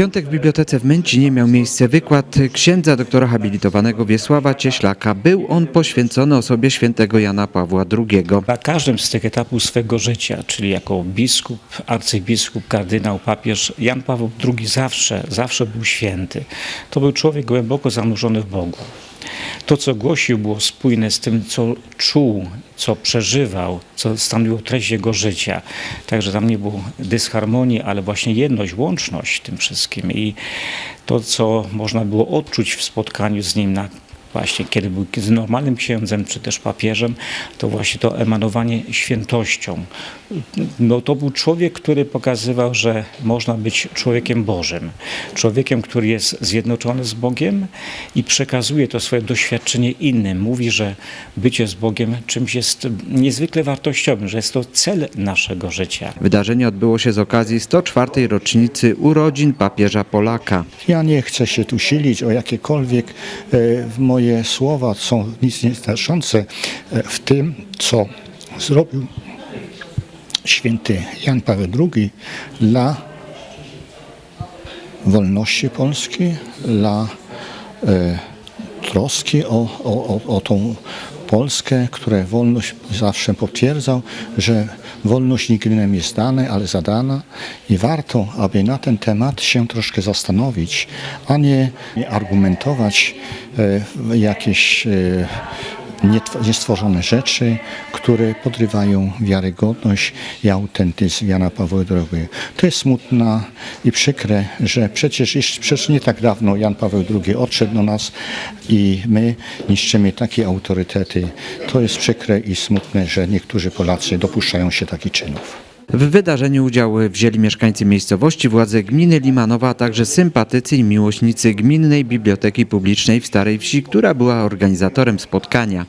piątek w bibliotece w Męcinie miał miejsce wykład księdza doktora habilitowanego Wiesława Cieślaka. Był on poświęcony osobie świętego Jana Pawła II. Na każdym z tych etapów swego życia, czyli jako biskup, arcybiskup, kardynał, papież, Jan Paweł II zawsze, zawsze był święty. To był człowiek głęboko zanurzony w Bogu. To, co głosił, było spójne z tym, co czuł, co przeżywał, co stanowiło treść jego życia. Także tam nie było dysharmonii, ale właśnie jedność, łączność w tym wszystkim. I to, co można było odczuć w spotkaniu z nim na właśnie kiedy był z normalnym księdzem, czy też papieżem, to właśnie to emanowanie świętością. No, to był człowiek, który pokazywał, że można być człowiekiem Bożym. Człowiekiem, który jest zjednoczony z Bogiem i przekazuje to swoje doświadczenie innym. Mówi, że bycie z Bogiem czymś jest niezwykle wartościowym, że jest to cel naszego życia. Wydarzenie odbyło się z okazji 104. rocznicy urodzin papieża Polaka. Ja nie chcę się tu silić o jakiekolwiek e, moje słowa są nic nie znaczące e, w tym, co zrobił święty Jan Paweł II dla wolności Polski, dla e, troski o, o, o, o tą Polskę, które wolność zawsze potwierdzał, że wolność nigdy nam jest dana, ale zadana. I warto, aby na ten temat się troszkę zastanowić, a nie nie argumentować e, jakieś e, niestworzone rzeczy, które podrywają wiarygodność i autentyzm Jana Pawła II. To jest smutne i przykre, że przecież przecież nie tak dawno Jan Paweł II odszedł do nas i my niszczymy takie autorytety. To jest przykre i smutne, że niektórzy Polacy dopuszczają się takich czynów. W wydarzeniu udział wzięli mieszkańcy miejscowości, władze gminy Limanowa, a także sympatycy i miłośnicy Gminnej Biblioteki Publicznej w Starej Wsi, która była organizatorem spotkania.